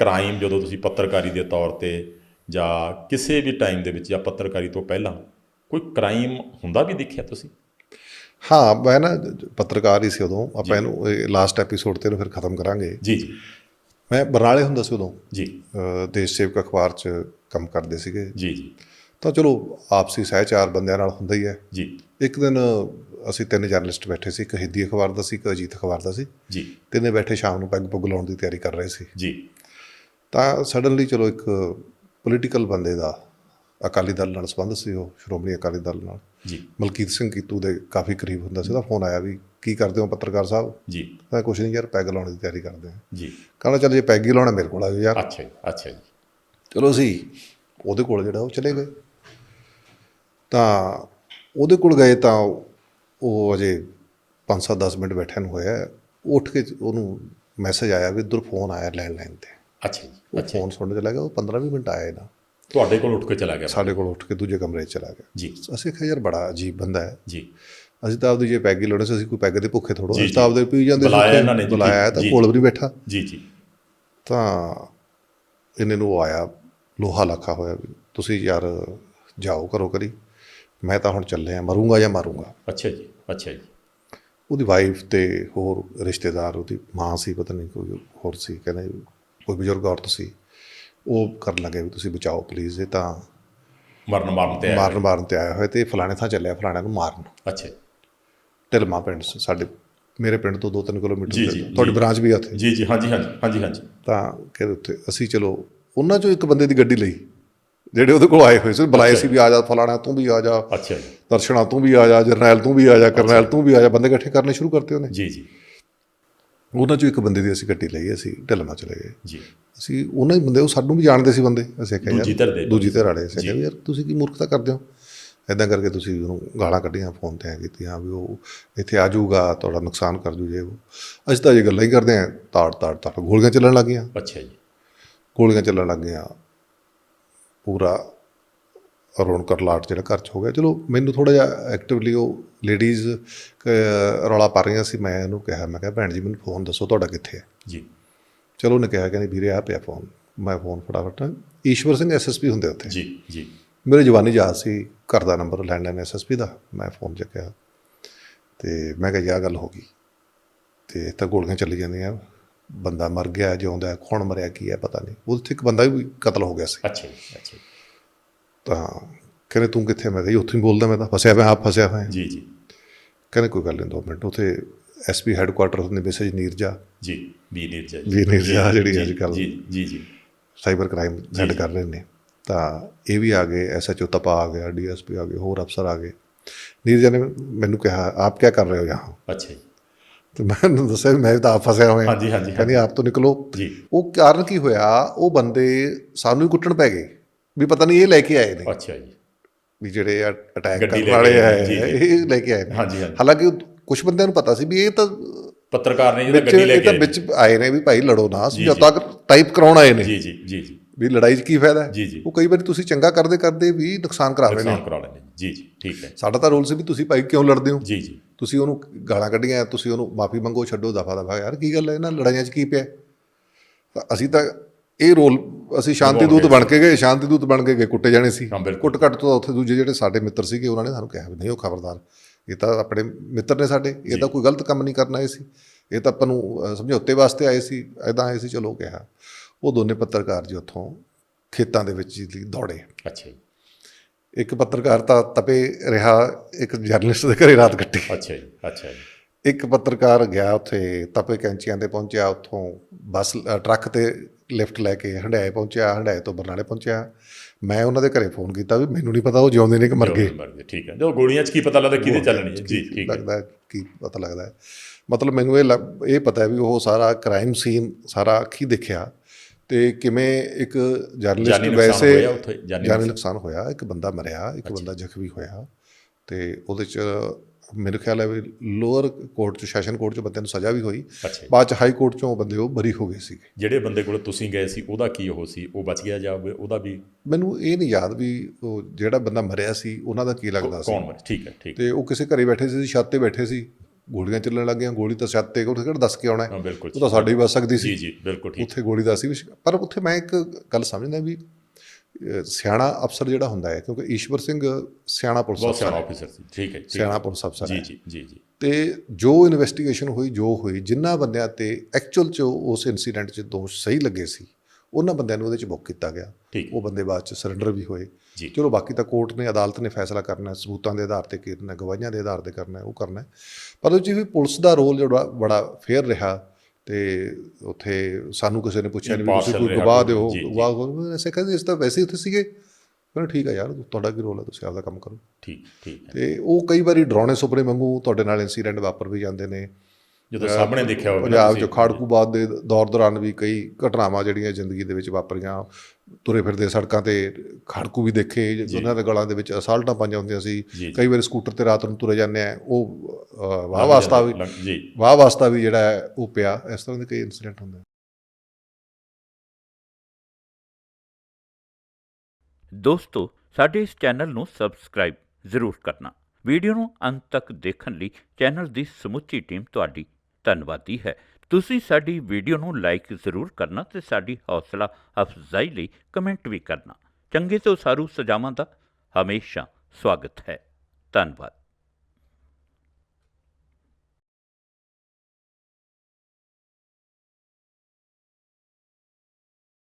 Crime ਜਦੋਂ ਤੁਸੀਂ ਪੱਤਰਕਾਰੀ ਦੇ ਤੌਰ ਤੇ ਜਾਂ ਕਿਸੇ ਵੀ ਟਾਈਮ ਦੇ ਵਿੱਚ ਜਾਂ ਪੱਤਰਕਾਰੀ ਤੋਂ ਪਹਿਲਾਂ ਕੋਈ ਕ੍ਰਾਈਮ ਹੁੰਦਾ ਵੀ ਦੇਖਿਆ ਤੁਸੀਂ? ਹਾਂ ਮੈਂ ਨਾ ਪੱਤਰਕਾਰ ਹੀ ਸੀ ਉਦੋਂ। ਆਪਾਂ ਇਹਨੂੰ ਲਾਸਟ ਐਪੀਸੋਡ ਤੇ ਇਹਨੂੰ ਫਿਰ ਖਤਮ ਕਰਾਂਗੇ। ਜੀ ਜੀ। ਮੈਂ ਬਰਨਾਲੇ ਹੁੰਦਾ ਸੀ ਉਦੋਂ। ਜੀ। ਦੇਸ਼ ਸੇਵਕ ਅਖਬਾਰ 'ਚ ਕੰਮ ਕਰਦੇ ਸੀਗੇ। ਜੀ ਜੀ। ਤਾਂ ਚਲੋ ਆਪਸੀ ਸਹਿਚਾਰ ਬੰਦਿਆਂ ਨਾਲ ਹੁੰਦਾ ਹੀ ਹੈ। ਜੀ। ਇੱਕ ਦਿਨ ਅਸੀਂ ਤਿੰਨ ਜਰਨਲਿਸਟ ਬੈਠੇ ਸੀ। ਇੱਕ ਹਿੰਦੀ ਅਖਬਾਰ ਦਾ ਸੀ ਇੱਕ ਅਜੀਤ ਅਖਬਾਰ ਦਾ ਸੀ। ਜੀ। ਤਿੰਨੇ ਬੈਠੇ ਸ਼ਾਮ ਨੂੰ ਪੈਗ ਪੁੱਗ ਲਾਉਣ ਦੀ ਤਿਆਰੀ ਕਰ ਰਹੇ ਸੀ। ਜੀ। ਤਾਂ ਸਡਨਲੀ ਚਲੋ ਇੱਕ ਪੋਲੀਟੀਕਲ ਬੰਦੇ ਦਾ ਅਕਾਲੀ ਦਲ ਨਾਲ ਸੰਬੰਧ ਸੀ ਉਹ ਸ਼੍ਰੋਮਣੀ ਅਕਾਲੀ ਦਲ ਨਾਲ। ਜੀ। ਮਲਕੀਤ ਸਿੰਘ ਕੀਤੂ ਦੇ ਕਾਫੀ ਕਰੀਬ ਹੁੰਦਾ ਸੀ ਉਹਦਾ ਫੋਨ ਆਇਆ ਵੀ ਕੀ ਕਰਦੇ ਹੋ ਪੱਤਰਕਾਰ ਸਾਹਿਬ? ਜੀ। ਮੈਂ ਕੁਛ ਨਹੀਂ ਯਾਰ ਪੈਗ ਲਾਉਣ ਦੀ ਤਿਆਰੀ ਕਰਦੇ ਹਾਂ। ਜੀ। ਕਹਿੰਦਾ ਚੱਲ ਜੇ ਪੈਗ ਹੀ ਲਾਉਣਾ ਮੇਰੇ ਕੋਲ ਆ ਜਾਓ ਯਾਰ। ਅੱਛਾ ਜੀ ਅੱਛਾ ਜੀ। ਚਲੋ ਅਸੀਂ ਉਹਦੇ ਕੋਲ ਜਿਹੜਾ ਉਹ ਚਲੇ ਗਏ। ਤਾਂ ਉਹਦੇ ਕੋਲ ਗਏ ਤਾਂ ਉਹ ਅਜੇ 5-7-10 ਮਿੰਟ ਬੈਠਿਆ ਨੂੰ ਹੋਇਆ। ਉੱਠ ਕੇ ਉਹਨੂੰ ਮੈਸੇਜ ਆਇਆ ਵੀ ਇੱਧਰ ਫੋਨ ਆਇਆ ਲੈਂਡਲਾਈਨ ਤੇ। ਅੱਛਾ ਜੀ ਫੋਨ ਸੁਣਨ ਚਲਾ ਗਿਆ ਉਹ 15-20 ਮਿੰਟ ਆਇਆ ਨਾ। ਤੁਹਾਡੇ ਕੋਲ ਉੱਠ ਕੇ ਚਲਾ ਗਿਆ। ਸਾਡੇ ਕੋਲ ਉੱਠ ਕੇ ਦੂਜੇ ਕਮਰੇ 'ਚ ਚਲਾ ਗਿਆ। ਜੀ। ਅਸੀਂ ਕਿਹਾ ਯਾਰ ਬੜਾ ਅਜੀਬ ਬੰਦਾ ਹੈ। ਜੀ। ਅਸੀਂ ਤਾਂ ਆਪਦੀ ਜੇ ਪੈਗ ਹੀ ਲਾਉਣੇ ਸੀ ਅਸੀਂ ਕੋਈ ਪੈਗ ਦੇ ਭੁੱਖੇ ਥੋੜੋ ਅਸੀਂ ਤਾਂ ਆਪਦੇ ਪੀ ਜਾਂਦੇ ਸੀ ਬੁਲਾਇਆ। ਇਹਨਾਂ ਨੇ ਬੁਲਾਇਆ ਤਾਂ। ਕੋਲ ਵੀ ਬੈਠਾ। ਜੀ ਜੀ। ਤਾਂ ਇਹਨੇ ਨੂੰ ਆਇਆ ਲੋਹਾ ਲੱਖਾ ਹੋਇਆ ਵੀ ਤੁਸੀਂ ਯਾਰ ਜਾਓ ਕਰੋ ਕਰੀ ਮੈਂ ਤਾਂ ਹੁਣ ਚੱਲਿਆ ਮਰੂੰਗਾ ਜਾਂ ਮਾਰੂੰਗਾ? ਅੱਛਾ ਜੀ ਅੱਛਾ ਜੀ। ਉਹਦੀ ਵਾਈਫ ਤੇ ਹੋਰ ਰਿਸ਼ਤੇਦਾਰ ਉਹਦੀ ਮਾਂ ਸੀ ਪਤਾ ਨਹੀਂ ਕੋਈ ਹੋਰ ਸੀ ਕਹਿੰਦੇ ਕੋਈ ਬਜ਼ੁਰਗ ਔਰਤ ਸੀ ਉਹ ਕਰਨ ਲੱਗੇ ਵੀ ਤੁਸੀਂ ਬਚਾਓ ਪਲੀਜ਼ ਇਹ ਤਾਂ ਮਰਨ ਮਾਰਨ ਤੇ ਆਇਆ ਮਾਰਨ ਮਾਰਨ ਤੇ ਆਇਆ ਹੋਇਆ ਤੇ ਫਲਾਣੇ ਥਾਂ ਚੱਲਿਆ ਫਲਾਣੇ ਨੂੰ ਮਾਰਨ। ਅੱਛਾ ਢਿਲਮਾ ਪਿੰਡ ਸਾਡੇ ਮੇਰੇ ਪਿੰਡ ਤੋਂ 2-3 ਕਿਲੋਮੀਟਰ ਤੇ ਤੁਹਾਡੀ। ਬ੍ਰਾਂਚ ਵੀ ਆ ਉੱਥੇ। ਜੀ ਜੀ ਹਾਂਜੀ ਹਾਂਜੀ ਹਾਂਜੀ ਹਾਂਜੀ। ਤਾਂ ਕਹਿੰਦੇ ਉੱਥੇ ਅਸੀਂ ਚਲੋ ਉਹਨਾਂ ਚੋਂ ਇੱਕ ਬੰਦੇ ਦੀ ਗੱਡੀ ਲਈ ਜਿਹੜੇ ਉਹਦੇ ਕੋਲ ਆਏ ਹੋਏ ਸੀ ਬੁਲਾਏ ਸੀ ਵੀ ਆ ਜਾ ਫਲਾਣਾ ਤੂੰ ਵੀ ਆ ਜਾ ਅੱਛਾ ਜੀ। ਦਰਸ਼ਨਾ ਤੂੰ ਵੀ ਆ ਜਾ ਜਰਨੈਲ ਤੂੰ ਵੀ ਆ ਜਾ ਕਰਨੈਲ ਤੂੰ ਵੀ ਆ ਜਾ ਬੰਦੇ ਇਕੱਠੇ ਕਰਨੇ ਸ਼ੁਰੂ ਕਰਤੇ ਉਹਨੇ। ਜੀ ਜੀ। ਉਹਨਾਂ ਚੋਂ ਇੱਕ ਬੰਦੇ ਦੀ ਅਸੀਂ ਗੱਡੀ ਲਈ ਅਸੀਂ ਢਿਲਮਾ ਚਲੇ ਗਏ। ਜੀ। ਅਸੀਂ ਉਹਨਾਂ ਹੀ ਬੰਦੇ ਉਹ ਸਾਨੂੰ ਵੀ ਜਾਣਦੇ ਸੀ ਬੰਦੇ ਅਸੀਂ ਕਿਹਾ ਦੂਜੀ ਧਿਰ ਦੇ। ਦੂਜੀ ਧਿਰ ਵਾਲੇ ਅਸੀਂ ਕਿਹਾ ਯਾਰ ਤੁਸੀਂ ਕੀ ਮੂਰਖਤਾ ਕਰਦੇ ਹੋ? ਐਦਾਂ ਕਰਕੇ ਤੁਸੀਂ ਉਹਨੂੰ ਗਾਲਾਂ ਕੱਢੀਆਂ ਫੋਨ ਤੇ ਐ ਕੀਤੀਆਂ ਵੀ ਉਹ ਇੱਥੇ ਆ ਜਾਊਗਾ ਤੁਹਾਡਾ ਨੁਕਸਾਨ ਕਰ ਜੂ ਜੇ ਉਹ। ਅਸੀਂ ਤਾਂ ਇਹ ਗੱਲਾਂ ਹੀ ਕਰਦੇ ਆਂ ਤਾੜ ਤਾੜ ਤਾੜ ਗੋਲੀਆਂ ਚੱਲਣ ਲੱਗੀਆਂ ਅੱਛਾ ਜੀ। ਗੋਲੀਆਂ ਚੱਲਣ ਲੱਗ ਗਈਆਂ। ਪੂਰਾ ਰੌਣਕ ਲਾਟ ਜਿਹੜਾ ਘਰ 'ਚ ਹੋ ਗਿਆ। ਚਲੋ ਮੈਨੂੰ ਥੋੜਾ ਜਿਹਾ ਐਕਟਿਵਲੀ ਉਹ ਲੇਡੀਜ਼ ਰੌਲਾ ਪਾ ਰਹੀਆਂ ਸੀ। ਮੈਂ ਉਹਨੂੰ ਕਿਹਾ ਮੈਂ ਕਿਹਾ ਭੈਣ ਜੀ ਮੈਨੂੰ ਫੋਨ ਦੱਸੋ ਤੁਹਾਡਾ ਕਿੱਥੇ ਹੈ? ਜੀ। ਚਲੋ ਉਹਨੇ ਕਿਹਾ ਕਹਿੰਦੀ ਵੀਰੇ ਆ ਪਿਆ ਫੋਨ ਮੈਂ ਫੋਨ ਫਟਾਫਟ ਈਸ਼ਵਰ ਸਿੰਘ ਐਸਐਸਪੀ ਹੁੰਦੇ ਉੱਥੇ। ਜੀ ਜੀ। ਮੇਰੇ ਜਵਾਨੀ ਯਾਦ ਸੀ ਘਰ ਦਾ ਨੰਬਰ ਲੈਂਡਲਾਈਨ ਐਸਐਸਪੀ ਦਾ ਮੈਂ ਫੋਨ ਚੱਕਿਆ। ਤੇ ਮੈਂ ਕਿਹਾ ਆਹ ਗੱਲ ਹੋ ਗਈ। ਤੇ ਤਾਂ ਗੋਲੀਆਂ ਚੱਲੀ ਜਾਂਦੀਆਂ। ਬੰਦਾ ਮਰ ਗਿਆ ਜਿਉਂਦਾ ਕੌਣ ਮਰਿਆ ਕੀ ਹੈ ਪਤਾ ਨਹੀਂ। ਉੱਥੇ ਇੱਕ ਬੰਦਾ ਵੀ ਕਤਲ ਹੋ ਗਿਆ ਸੀ। ਅੱਛਾ ਜੀ ਅੱਛਾ ਤਾਂ ਕਹਿੰਦੇ ਤੂੰ ਕਿੱਥੇ ਮੈਂ ਕਿਹਾ ਜੀ ਉੱਥੇ ਹੀ ਬੋਲਦਾ ਮੈਂ ਤਾਂ ਫਸਿਆ ਪਿਆ ਆਪ ਫਸਿਆ ਹੋਇਆ ਜੀ ਜੀ। ਕਹਿੰਦੇ ਕੋਈ ਗੱਲ ਨਹੀਂ ਦੋ ਮਿੰਟ। ਉੱਥੇ ਐਸਪੀ ਹੈੱਡਕੁਆਟਰ ਹੁੰਦੇ ਮੈਸੇਜ ਨੀਰਜਾ। ਜੀ ਵੀ ਨਿਰਜਾ ਵੀ ਨਿਰਜਾ ਜਿਹੜੀ ਅੱਜ ਕੱਲ੍ਹ ਜੀ ਜੀ ਜੀ। ਸਾਈਬਰ ਕ੍ਰਾਈਮ ਹੈਡ ਕਰ ਰਹੇ ਨੇ। ਤਾਂ ਇਹ ਵੀ ਆ ਗਏ ਐਸਐਚਓ ਤਪਾ ਆ ਗਿਆ ਡੀਐਸਪੀ ਆ ਗਏ ਹੋਰ ਅਫਸਰ ਆ ਗਏ। ਨੀਰਜਾ ਨੇ ਮੈਨੂੰ ਕਿਹਾ ਆਪ ਕੀ ਕਰ ਰਹੇ ਹੋ ਯਹਾਂ? ਅੱਛਾ ਜੀ। ਤੇ ਮੈਂ ਉਹਨੂੰ ਦੱਸਿਆ ਮੈਂ ਤਾਂ ਆਪ ਫਸਿਆ ਹੋਇਆ। ਹਾਂਜੀ, ਹਾਂਜੀ, ਕਹਿੰਦੀ ਆਪ ਤੋਂ ਨਿਕਲੋ। ਜੀ। ਉਹ ਕਾਰਨ ਕੀ ਹੋਇਆ? ਉਹ ਬੰਦੇ ਸਾਨੂੰ ਹੀ ਕੁੱਟਣ ਪੈ ਗਏ। ਵੀ ਪਤਾ ਨਹੀਂ ਇਹ ਲੈ ਕੇ ਆਏ ਨੇ। ਅੱਛਾ ਜੀ। ਵੀ ਜਿਹੜੇ ਅਟੈਕ ਕਰਨ ਵਾਲੇ ਜੀ, ਇਹ ਲੈ ਕੇ ਆਏ ਨੇ। ਹਾਂਜੀ, ਹਾਂਜੀ। ਹਾਲਾਂਕਿ ਕੁਝ ਬੰਦਿਆਂ ਨੂੰ ਪਤਾ ਸੀ ਵੀ ਇਹ ਤਾਂ ਪੱਤਰਕਾਰ ਨੇ ਜਿਹਦਾ ਗੱਡੀ ਲੈ ਇਹ ਕੇ ਤਾਂ ਆਏ। ਵਿੱਚ ਆਏ ਨੇ ਵੀ ਭਾਈ ਲੜੋ ਨਾ ਸਮਝੌਤਾ ਟਾਈਪ ਕਰਾਉਣ ਆਏ ਨੇ। ਜੀ ਜੀ ਜੀ ਜੀ। ਵੀ ਲੜਾਈ 'ਚ ਕੀ ਫਾਇਦਾ? ਹੈ। ਉਹ ਕਈ ਵਾਰੀ ਤੁਸੀਂ ਚੰਗਾ ਕਰਦੇ ਕਰਦੇ ਵੀ ਨੁਕਸਾਨ ਕਰਾ ਰਹੇ ਨੇ ਨੁਕਸਾਨ ਕਰਾ ਲੈਂਦੇ ਜੀ ਜੀ ਠੀਕ ਹੈ। ਸਾਡਾ ਤਾਂ ਰੋਲ ਸੀ ਵੀ ਤੁਸੀਂ ਭਾਈ ਕਿਉਂ ਲੜਦੇ ਹੋ? ਜੀ ਜੀ। ਤੁਸੀਂ ਉਹਨੂੰ ਗਾਲਾਂ ਕੱਢੀਆਂ ਤੁਸੀਂ ਉਹਨੂੰ ਮਾਫੀ ਮੰਗੋ ਛੱਡੋ ਦਫਾ ਦਫਾ ਯਾਰ ਕੀ ਗੱਲ ਹੈ? ਇਹਨਾਂ ਲੜਾਈਆਂ 'ਚ ਕੀ ਪਿਆ? ਤਾਂ ਅਸੀਂ ਤਾਂ ਇਹ ਰੋਲ ਅਸੀਂ ਸ਼ਾਂਤੀ ਦੂਤ ਬਣ ਕੇ ਗਏ ਸ਼ਾਂਤੀ ਦੂਤ ਬਣ ਕੇ ਗਏ ਕੁੱਟੇ ਜਾਣੇ ਸੀ। ਕੁੱਟ ਕੱਟ ਤੋਂ ਉੱਥੇ ਦੂਜੇ ਜਿਹੜੇ ਸਾਡੇ ਮਿੱਤਰ ਸੀਗੇ ਉਹਨਾਂ ਨੇ ਸਾਨੂੰ ਕਿਹਾ ਵੀ ਨਹੀਂ ਉਹ ਖਬਰਦਾਰ ਇਹ ਤਾਂ ਆਪਣੇ ਮਿੱਤਰ ਨੇ ਸਾਡੇ ਇਹ ਤਾਂ ਕੋਈ ਗਲਤ ਕੰਮ ਨਹੀਂ ਕਰਨ ਆਏ ਸੀ। ਇਹ ਤਾਂ ਆਪਾਂ ਨੂੰ ਸਮਝੌਤੇ ਵਾਸਤੇ ਆਏ ਸੀ ਐਦਾਂ ਆਏ ਸੀ ਚਲੋ ਕਿਹਾ। ਉਹ ਦੋਨੇ ਪੱਤਰਕਾਰ ਜੀ ਉੱਥੋਂ ਖੇਤਾਂ ਦੇ ਵਿੱਚ ਜੀ ਦੌੜੇ। ਅੱਛਾ ਜੀ। ਇੱਕ ਪੱਤਰਕਾਰ ਤਾਂ ਤਪੇ ਰਿਹਾ ਇੱਕ ਜਰਨਲਿਸਟ ਦੇ ਘਰੇ ਰਾਤ ਕੱਟੀ। ਅੱਛਾ ਜੀ ਅੱਛਾ ਜੀ। ਇੱਕ ਪੱਤਰਕਾਰ ਗਿਆ ਉੱਥੇ ਤਪੇ ਕੈਂਚੀਆਂ ਤੇ ਪਹੁੰਚਿਆ ਉੱਥੋਂ ਬੱਸ ਟਰੱਕ ਤੇ ਲਿਫਟ ਲੈ ਕੇ ਹੰਡਾਏ ਪਹੁੰਚਿਆ ਹੰਡਾਏ ਤੋਂ ਬਰਨਾਲੇ ਪਹੁੰਚਿਆ। ਮੈਂ ਉਹਨਾਂ ਦੇ ਘਰੇ ਫੋਨ ਕੀਤਾ ਵੀ ਮੈਨੂੰ ਨਹੀਂ ਪਤਾ ਉਹ ਜਿਉਂਦੇ ਨੇ ਕਿ ਮਰ ਗਏ। ਮਰ ਗਏ ਠੀਕ ਹੈ। ਜੋ ਗੋਲੀਆਂ 'ਚ ਕੀ ਪਤਾ ਲੱਗਦਾ ਕਿਹਦੇ ਚੱਲਣੀ ਹੈ ਜੀ ਠੀਕ ਹੈ। ਲੱਗਦਾ ਕੀ ਪਤਾ ਲੱਗਦਾ ਹੈ। ਮਤਲਬ ਮੈਨੂੰ ਇਹ ਇਹ ਪਤਾ ਹੈ ਵੀ ਉਹ ਸਾਰਾ ਕ੍ਰਾਈਮ ਸੀਨ ਸਾਰਾ ਅੱਖੀ ਦੇਖਿਆ ਤੇ ਕਿਵੇਂ ਇੱਕ ਜਰਨਲਿਸਟ ਵੈਸੇ ਜਾਨੀ ਨੁਕਸਾਨ। ਹੋਇਆ। ਇੱਕ ਬੰਦਾ ਮਰਿਆ ਇੱਕ ਬੰਦਾ ਜ਼ਖਮੀ ਹੋਇਆ ਤੇ ਉਹਦੇ ਚ ਮੇਰੇ ਖਿਆਲ ਹੈ ਵੀ ਲੋਅਰ ਕੋਰਟ ਚ ਸੈਸ਼ਨ ਕੋਰਟ ਚ ਬੰਦੇ ਨੂੰ ਸਜ਼ਾ ਵੀ ਹੋਈ। ਜੀ। ਬਾਅਦ ਚ ਹਾਈ ਕੋਰਟ ਚੋਂ ਬੰਦੇ ਉਹ ਬਰੀ ਹੋ ਗਏ ਸੀਗੇ। ਜਿਹੜੇ ਬੰਦੇ ਕੋਲ ਤੁਸੀਂ ਗਏ ਸੀ ਉਹਦਾ ਕੀ ਉਹ ਸੀ? ਉਹ ਬਚ ਗਿਆ ਜਾਂ ਉਹ- ਉਹਦਾ ਵੀ ਮੈਨੂੰ ਇਹ ਨਹੀਂ ਯਾਦ ਵੀ ਉਹ ਜਿਹੜਾ ਬੰਦਾ ਮਰਿਆ ਸੀ ਉਹਨਾਂ ਦਾ ਕੀ ਲੱਗਦਾ ਸੀ। ਕੌਣ ਮਰ ਠੀਕ ਹੈ ਠੀਕ ਤੇ ਉਹ ਕਿਸੇ ਘਰੇ ਬੈਠੇ ਸੀ ਛੱਤ ਤੇ ਬੈਠੇ ਸੀ। ਗੋਲੀਆਂ ਚੱਲਣ ਲੱਗੀਆਂ ਗੋਲੀ ਤਾਂ ਛੱਤ ਤੇ ਉੱਥੇ ਕਿਹੜਾ ਦੱਸ ਕੇ ਆਉਣਾ ਉਹ ਤਾਂ ਸਾਡੇ ਹੀ ਵੱਜ ਸਕਦੀ ਜੀ ਸੀ। ਜੀ ਬਿਲਕੁਲ ਠੀਕ। ਉੱਥੇ ਗੋਲੀ ਦਾ ਸੀ ਪਰ ਉੱਥੇ ਮੈਂ ਇੱਕ ਗੱਲ ਸਮਝਦਾ ਵੀ ਸਿਆਣਾ ਅਫਸਰ ਜਿਹੜਾ ਹੁੰਦਾ ਹੈ ਕਿਉਂਕਿ ਈਸ਼ਵਰ ਸਿੰਘ ਸਿਆਣਾ ਪੁਲਿਸ ਬਹੁਤ ਅਫਸਰ ਸਿਆਣਾ ਹੈ। ਆਫੀਸਰ ਸੀ। ਠੀਕ ਹੈ ਸਿਆਣਾ। ਪੁਲਿਸ ਅਫਸਰ ਜੀ ਜੀ ਜੀ ਜੀ। ਤੇ ਜੋ ਇਨਵੈਸਟੀਗੇਸ਼ਨ ਹੋਈ ਜੋ ਹੋਈ ਜਿੰਨਾ ਬੰਦਿਆਂ ਤੇ ਐਕਚੁਅਲ ਚ ਉਸ ਇਨਸੀਡੈਂਟ 'ਚ ਦੋਸ਼ ਸਹੀ ਲੱਗੇ ਸੀ ਉਹਨਾਂ ਬੰਦਿਆਂ ਨੂੰ ਉਹਦੇ 'ਚ ਬੁੱਕ ਕੀਤਾ ਗਿਆ। ਉਹ ਬੰਦੇ ਬਾਅਦ 'ਚ ਸਰੈਂਡਰ ਵੀ ਹੋਏ। ਜੀ। ਚਲੋ ਬਾਕੀ ਤਾਂ ਕੋਰਟ ਨੇ ਅਦਾਲਤ ਨੇ ਫੈਸਲਾ ਕਰਨਾ ਹੈ, ਸਬੂਤਾਂ ਦੇ ਆਧਾਰ ਤੇ ਕਰਨਾ ਗਵਾਹੀਆਂ ਦੇ ਆਧਾਰ ਤੇ ਕਰਨਾ ਹੈ, ਉਹ ਕਰਨਾ ਹੈ। ਪਰ ਉਹ 'ਚ ਵੀ ਪੁਲਿਸ ਦਾ ਰੋਲ ਜਿਹੜਾ ਬੜਾ ਫੇਅਰ ਰਿਹਾ ਤੇ ਉੱਥੇ ਸਾਨੂੰ ਕਿਸੇ ਨੇ ਪੁੱਛਿਆ ਨਹੀਂ ਤੁਸੀਂ ਕੋਈ ਗਵਾਹ ਦਿਓ। ਗਵਾਹ ਕੋਲ ਐਸੇ ਕਹਿੰਦੇ ਇਸ ਤਾਂ ਵੈਸੇ ਹੀ ਉੱਥੇ ਸੀਗੇ। ਕਹਿੰਦਾ ਠੀਕ ਹੈ ਯਾਰ ਤੁਹਾਡਾ ਕੀ ਰੋਲ ਹੈ ਤੁਸੀਂ ਆਪਦਾ ਕੰਮ ਕਰੋ। ਠੀਕ ਠੀਕ ਤੇ ਉਹ ਕਈ ਵਾਰੀ ਡਰਾਉਣੇ ਸੁਪਨੇ ਵਾਂਗੂ ਤੁਹਾਡੇ ਨਾਲ ਇਨਸੀਡੈਂਟ ਵਾਪਰ ਵੀ ਜਾਂਦੇ ਨੇ। ਜਦੋਂ ਸਾਹਮਣੇ ਦੇਖਿਆ ਹੋਵੇ ਪੰਜਾਬ 'ਚ ਖਾੜਕੂਬਾਦ ਦੇ ਦੌਰ ਦੌਰਾਨ ਵੀ ਕਈ ਘਟਨਾਵਾਂ ਜਿਹੜੀਆਂ ਜ਼ਿੰਦਗੀ ਦੇ ਵਿੱਚ ਵਾਪਰੀਆਂ ਤੁਰੇ ਫਿਰਦੇ ਸੜਕਾਂ ਤੇ ਖਾੜਕੂ ਵੀ ਦੇਖੇ ਉਹਨਾਂ ਦੇ ਗਲਾਂ ਦੇ ਵਿੱਚ ਅਸਾਲਟਾਂ ਪਾਈਆਂ ਹੁੰਦੀਆਂ ਸੀ। ਕਈ ਵਾਰੀ ਸਕੂਟਰ ਤੇ ਰਾਤ ਨੂੰ ਤੁਰੇ ਜਾਂਦੇ ਆ ਉਹ ਵਾਹ ਵਾਸਤਾ ਵੀ ਵਾਹ ਵਾਸਤਾ ਵੀ ਜਿਹੜਾ ਹੈ ਉਹ ਪਿਆ। ਇਸ ਤਰ੍ਹਾਂ ਦੇ ਕਈ ਇਨਸੀਡੈਂਟ ਹੁੰਦੇ ਦੋਸਤੋ ਸਾਡੇ ਇਸ ਚੈਨਲ ਨੂੰ ਸਬਸਕ੍ਰਾਈਬ ਜ਼ਰੂਰ ਕਰਨਾ। ਵੀਡੀਓ ਨੂੰ ਅੰਤ ਤੱਕ ਦੇਖਣ ਲਈ ਚੈਨਲ ਦੀ ਸਮੁੱਚੀ ਟੀਮ ਤੁਹਾਡੀ ਧੰਨਵਾਦੀ ਹੈ। ਤੁਸੀਂ ਸਾਡੀ ਵੀਡੀਓ ਨੂੰ ਲਾਈਕ ਜ਼ਰੂਰ ਕਰਨਾ ਤੇ ਸਾਡੀ ਹੌਸਲਾ ਅਫਜ਼ਾਈ ਲਈ ਕਮੈਂਟ ਵੀ ਕਰਨਾ। ਚੰਗੇ ਤੋਂ ਸਾਰੂ ਸਜਾਵਾਂ ਦਾ ਹਮੇਸ਼ਾ ਸਵਾਗਤ ਹੈ। ਧੰਨਵਾਦ।